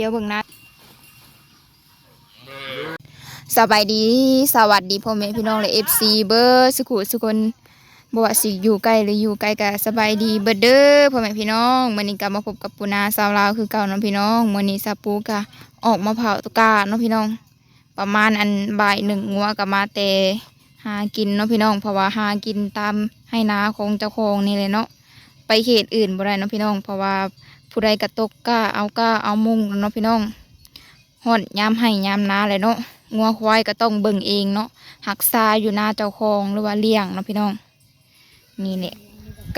ดี๋ยวเบิ่งนะสบายดี สวัสดีพ่อแม่พี่น้องและ FC เบอร์สุขุสุคนบ่ว่าสิอยู่ใกล้หรืออยู่ไกลก็สบายดีเบิดเด้อพ่อแม่พี่น้องมื้อนี้ก็มาพบกับปูนาสาวลาวคือเก่าเนาะพี่น้องมื้อนี้ซาปูก็ออกมาเผาตะกาเนาะพี่น้อง ประมาณอันบ่ายหนึ่งงัวก็มาแต่หากินเนาะพี่น้องเพราะว่าหากินตามให้นาของเจ้าของนี่เลยเนาะไปเขตอื่นบ่ได้เนาะพี่น้อง เพราะว่า ผู้ใดกระตกก้าเอาก้าเอามุงเนาะพี่น้องฮอดยามให้ยามนาเลยเนาะงัวควายก็ต้องเบิ่งเองเนาะหักษาอยู่หน้าเจ้าของหรือว่าเลี้ยงเนาะพี่น้องนี่แหละ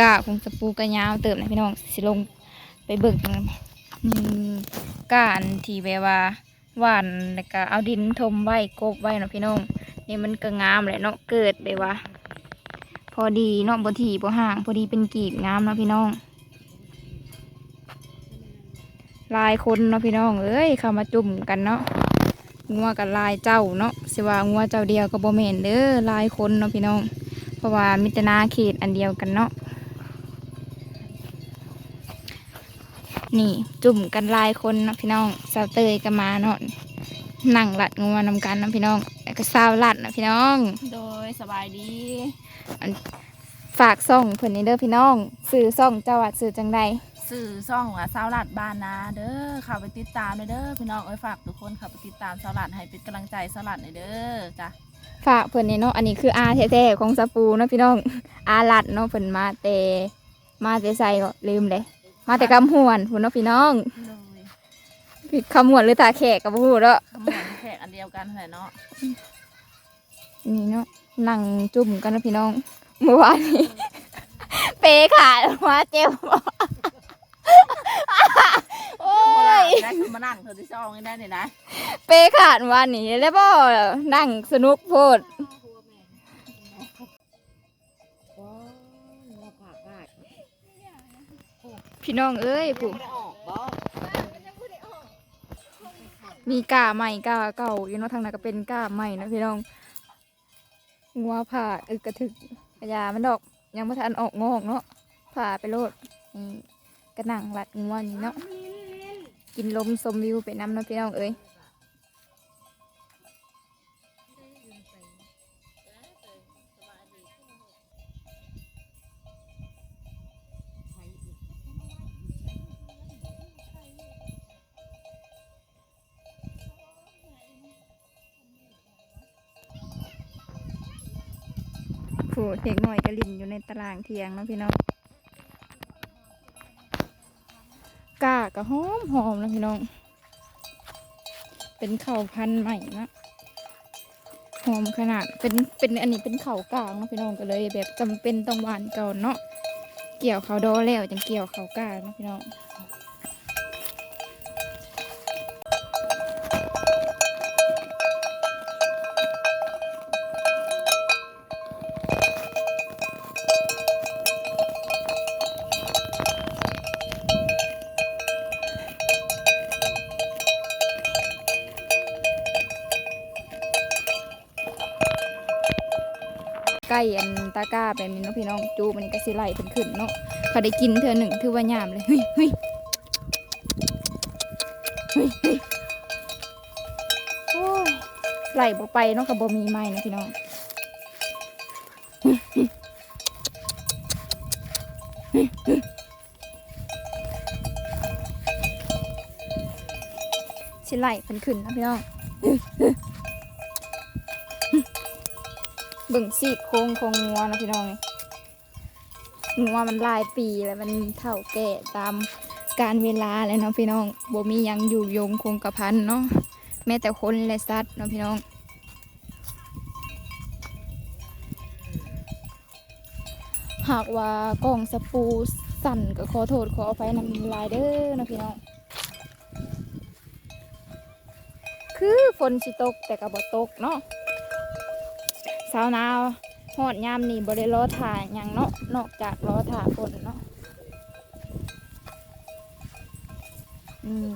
ก้าคงสปูกระยาวเติมนะพี่น้องสิลงไปเบิ่งกันนี่ก้าอันที่แบบว่าหวานแล้วก็เอาดินทมไว้กบไว้เนาะพี่น้องนี่มันก็งามแหละเนาะเกิดแบบว่า พอดีเนาะบนทีบ่ห่าง พอดีเป็นกีบงามเนาะพี่น้อง ลายคนเนาะพี่น้องเอ้ยเข้ามาจุ่มกันเนาะงัวกับลายเจ้าเนาะสิว่างัวเจ้าเดียวก็บ่แม่นเด้อหลายคนเนาะพี่น้อง เพราะว่ามิตรนาเขตอันเดียวกันเนาะนี่จุ่มกันหลายคนเนาะพี่น้องสาวเตยก็มาเนาะนั่งหลัดงัวนำกันนะพี่น้องแล้วก็ซาวหลัดนะพี่น้อง โดยสบายดีฝากซ่องเพิ่นนี่เด้อพี่น้องสื่อซ่องเจ้าวัดสื่อจังใด สื่อซ่องว่าสาวหลัดบานนาเด้อเข้าไปติดตามเลยเด้อพี่น้องเอ้ยฝากทุกคนเข้าไปติดตามสาวหลัดให้เป็นกำลังใจสาวหลัดหน่อยเด้อจ้ะฝากเพิ่นนี่เนาะอันนี้คืออาแท้ๆของสะปูเนาะพี่น้องอาหลัดเนาะเพิ่นมาแต่มาแต่ใส่ก็ลืมเลยมาแต่คำหวนพุ่นเนาะพี่น้องโดยผิดคำหวนหรือตาแขกกับพูดเนาะขมวนแขกอันเดียวกันแหละเนาะนี่เนาะนั่งจุ่มกันเนาะพี่น้องเมื่อวานนี้เปขาดมาเจ็บบ่โอ้โบราณ ย ได้คือมานั่งเธอที่ซองนี่ได้เนี่ยนะเปขาดวันนี้แล้วบ่นั่งสนุกโพดพี่น้องเอ้ยผู้มีกาใหม่กาเก่าอยู่เนาะทางนั้นก็เป็นกาใหม่นะพี่น้องงัวผ่าอึกกระถึกกระยามันดอก ยังไม่ทันออกงอกเนาะผ่าไปโลดนี่กระหนังหลัดงัวนี่เนาะ กินลมสมวิวไปน้ำเนาะพี่น้องเอ้ยผู้เด็กหน่อยกระลินอยู่ในตารางเทียงเนาะพี่น้อง กากระหอมหอมนะพี่น้อง เป็นเข่าวพันธุ์ใหม่นะหอมขนาดเป็นเป็นอันนี้เป็นเข่าวกลางนะพี่น้องก็เลย แบบจำเป็นต้องหวานก่อนเนาะเกี่ยวเขาวดอแล้วจังเกี่ยวเขาวกลางนะพี่น้อง ใกล้อันตะกร้าแบบนี้เนาะพี่น้องจูมันนี่ก็สิไหลขึ้นขึ้นเนาะเขาได้กินเธอหนึ่งถือว่ายามเลยเฮ้ยเฮ้ยเฮ้ยเฮ้ยโอ้ยไหลบ่ไปเนาะกับบ่มีไม้นะพี่น้องเฮ้ยเฮ้ยเฮ้ยเฮ้ยสิไหลขึ้นขึ้นนะพี่น้อง เบิ่งสีโครงโครงงัวนะพี่น้องงัวมันลายปีแล้วมันเท่าแก่ตามการเวลาเลยเนาะพี่น้องบ่มียังอยู่ยงคงกระพันเนาะแม้แต่คนและสัตว์เนาะพี่น้องหากว่ากล้องสปูสั่นก็ขอโทษขออภัยนำลายเด้อนะพี่น้อง คือฝนสิตกแต่ก็บ่ตกเนาะ สาวนาวหอดยามนี่บริล้อถ่ายอย่างเนาะนอกจากล้อถ่าฝนเนาะอืม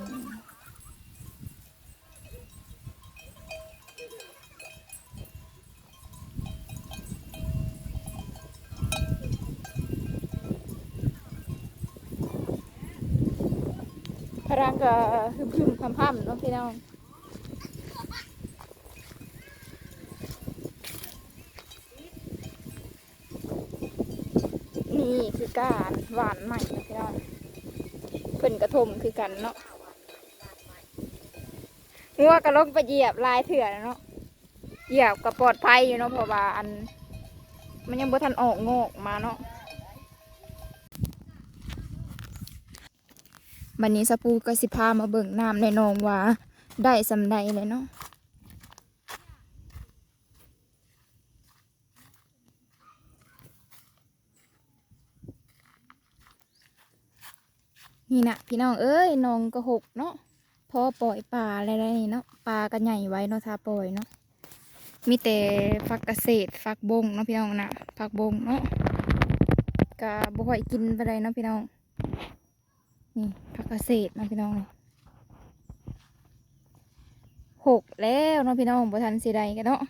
พรังก็ฮึมฮึมพำๆเนาะพี่น้อง นี่คือการหวานใหม่นะพี่น้องเพิ่นกระทมคือกันเนาะงัวกระลงไปเหยียบลายเถื่อนเนาะเหยียบก็ปลอดภัยอยู่เนาะเพราะว่าอัน มันยังบ่ทันออกงอกมาเนาะบันนี้สปูก็สิพามาเบิ่งน้ำในหนองว่าได้สำใดเลยเนาะ นี่นะพี่น้องเอ้ยน้องก็หกเนาะพอปล่อยปลาอะไรนี่เนาะปลาก็ใหญ่ไว้เนาะถ้าปล่อยเนาะมีแต่ฟักเกษตรฟักบงเนาะพี่น้องนะฟักบงเนาะก็บ่ค่อยกินไปเลยเนาะพี่น้องนี่ฟักเกษตรเนาะพี่น้องหกแล้วเนาะพี่น้องบ่ทันสิใดกันเนาะ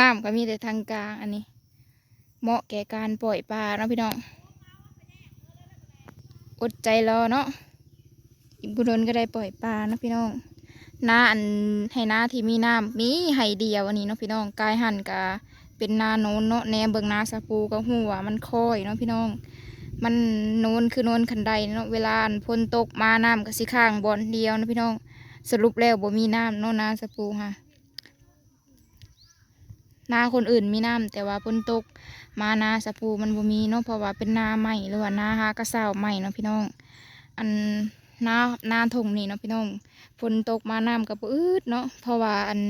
น้ำก็มีแต่ทางกลางอันนี้ เหมาะแก่การปล่อยปลาเนาะพี่น้องอดใจรอเนาะอีกบุดนก็ได้ปล่อยปลาเนาะพี่น้องนาอันให้นาที่มีน้ำมีไห่เดียวอันนี้เนาะพี่น้องกายหันกะเป็นนาโนนเนาะแนมเบิงนาสะปูก็หัวมันค่อยเนาะพี่น้อง มันโนนคือโนนคันใดเนาะเวลาฝนตกมาน้ำก็สิข้างบอนเดียวนะพี่น้องสรุปแล้วบ่มีน้ำเนาะนาสะปูค่ะ นาคนอื่นมีน้ำแต่ว่าฝนตก มานาสะปูมันบ่มีเนาะเพราะว่าเป็นนาใหม่หรือว่านาหากระเซาใหม่เนาะพี่น้อง อันนานาทงนี่เนาะพี่น้องฝนตกมาน้ำกับอืดเนาะเพราะว่าอัน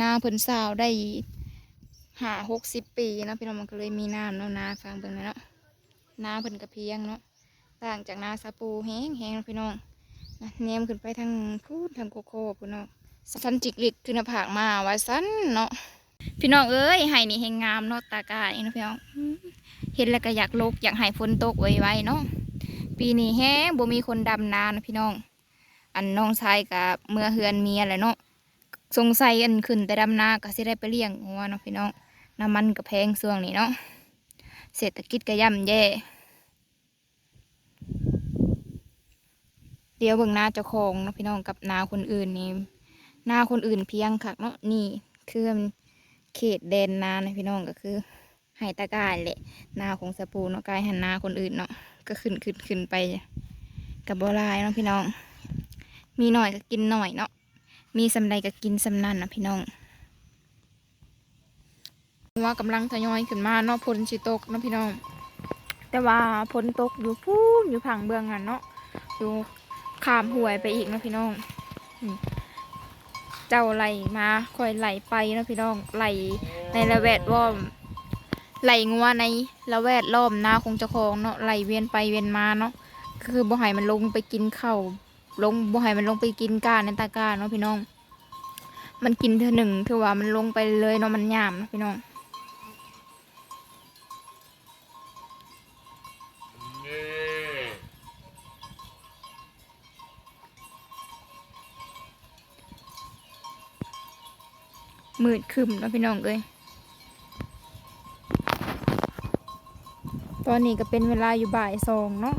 นาเพิ่นสาวได้ห้าหกสิบปีเนาะพี่น้องมันก็เลยมีน้ำเนาะนาฟังเบิ่งเนาะนาเพิ่นกระเพียงเนาะต่างจากนาสะปูแห้งแห้งเนาะพี่น้องนะแนมขึ้นไปทางพูดทางโคโค่พี่น้องสันจิกลิกขึ้นหน้าผากมาว่าสันเนาะ พี่น้องเอ้ยไห้นี่แหงงามเนาะตากาเนาะพี่น้องเห็นแล้วก็อยากลกอยากให้ฝนตกไวๆเนาะปีนี้แฮงบ่มีคนดำนานะพี่น้อง อันน้องชายกับเมื่อเฮือนเมียแหละเนาะสงสัยอันขึ้นแต่ดำนาก็สิได้ไปเลี้ยงงัวเนาะพี่น้องน้ำมันก็แพงช่วงนี้เนาะเศรษฐกิจก็ย่ำแย่เดี๋ยวเบิ่งหน้าเจ้าของเนาะพี่น้องกับนาคนอื่นนี่นาคนอื่นเพียงคักเนาะนี่คือน เขตแดนนานะพี่น้องก็คือไห้ตะกายแหละ นาของสปูเนาะกายหันนาคนอื่นเนาะก็ขึ้นขึ้นขึ้นไปกับบัวลายเนาะพี่น้อง มีหน่อยก็กินหน่อยเนาะมีสำใดก็กินสำนั่นนะพี่น้องว่ากำลังทยอยขึ้นมาเนาะพลชิตกเนาะพี่น้อง แต่ว่าพลตกอยู่พูนอยู่ผังเบืองอะเนาะอยู่ขามห่วยไปอีกเนาะพี่น้องอื เจ้าไหลมาคอยไหลไปเนาะพี่น้องไหลในละแวดล้อมไหลงัวในละแวดล้อมนาคงจะคองเนาะไหลเวียนไปเวียนมาเนาะคือบ่ให้มันลงไปกินข้าวลงบ่ให้มันลงไปกินก้านในตะก้าเนาะพี่น้อง มันกินเธอหนึ่งคือว่ามันลงไปเลยเนาะมันยามเนาะพี่น้อง มืดคึมเนาะพี่น้องเอ้ยตอนนี้ก็เป็นเวลาอยู่บ่ายสองเนาะ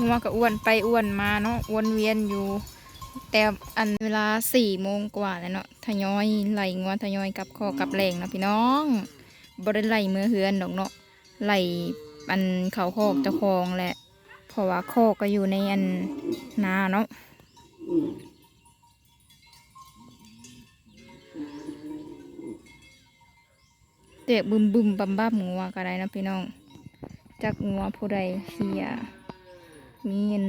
งัวก็อ้วนไปอ้วนมาเนาะวนเวียนอยู่ แต่อันเวลาสี่โมงกว่าแล้วเนาะทยอยไหลงัวทยอยกับคอกับแรงนะพี่น้องบริไหลเมื่อเฮือนดอกเนาะไหลอันเขาคอกจ้าของแหละเพราะว่าคอกก็อยู่ในอันนาเนาะ เตะบึมบึมบัมบัมงัวก็ได้นาะพี่น้องจากงัวผู้ใดเสียมีเงิน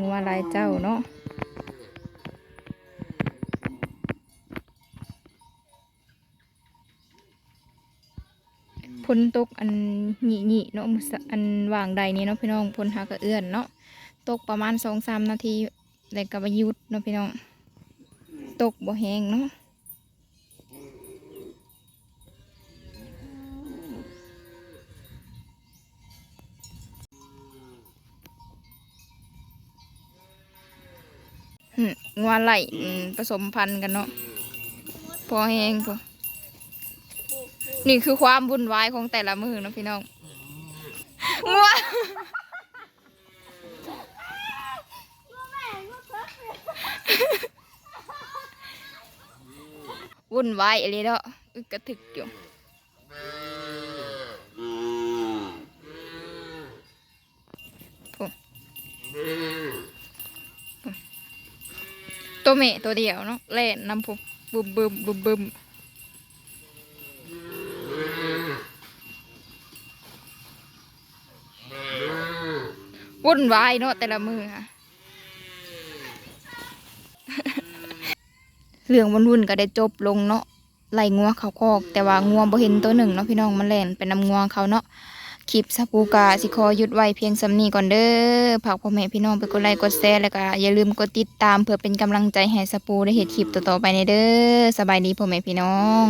งัวลายเจ้าเนาะพลตกอันหนีหนีเนาะอันวางใดนี้เนาะพี่น้องพลหากระเอื้อนเนาะตกประมาณสองสามนาทีแล้วก็บยุดเนาะพี่น้อง ตกบ่แห้งเนาะ งัวไหลผสมพันธุ์กันเนาะพอแห้งพอนี่คือความวุ่นวายของแต่ละมือนะพี่น้องงัววุ่นวายอะไรเนาะกกระถึกอยู่ ตัวเมตัวเดียวเนาะเล่นน้ำพุบึมบึมบึมบึมวุ่นวายเนาะแต่ละมือค่ะเรื่องวุ่นๆก็ได้จบลงเนาะไล่งัวเขาคอก แต่ว่างัวบ่เห็นตัวหนึ่งเนาะพี่น้องมันแล่นไปนำงัวเขาเนาะ คลิปสปูกาสิขอหยุดไว้เพียงสำนีก่อนเด้อผักพ่อแม่พี่น้องไปกดไลค์กดแชร์แล้วก็อย่าลืมกดติดตามเพื่อเป็นกำลังใจให้สปูได้เห็นคลิปต่อๆไปในเด้อสบายดีพ่อแม่พี่น้อง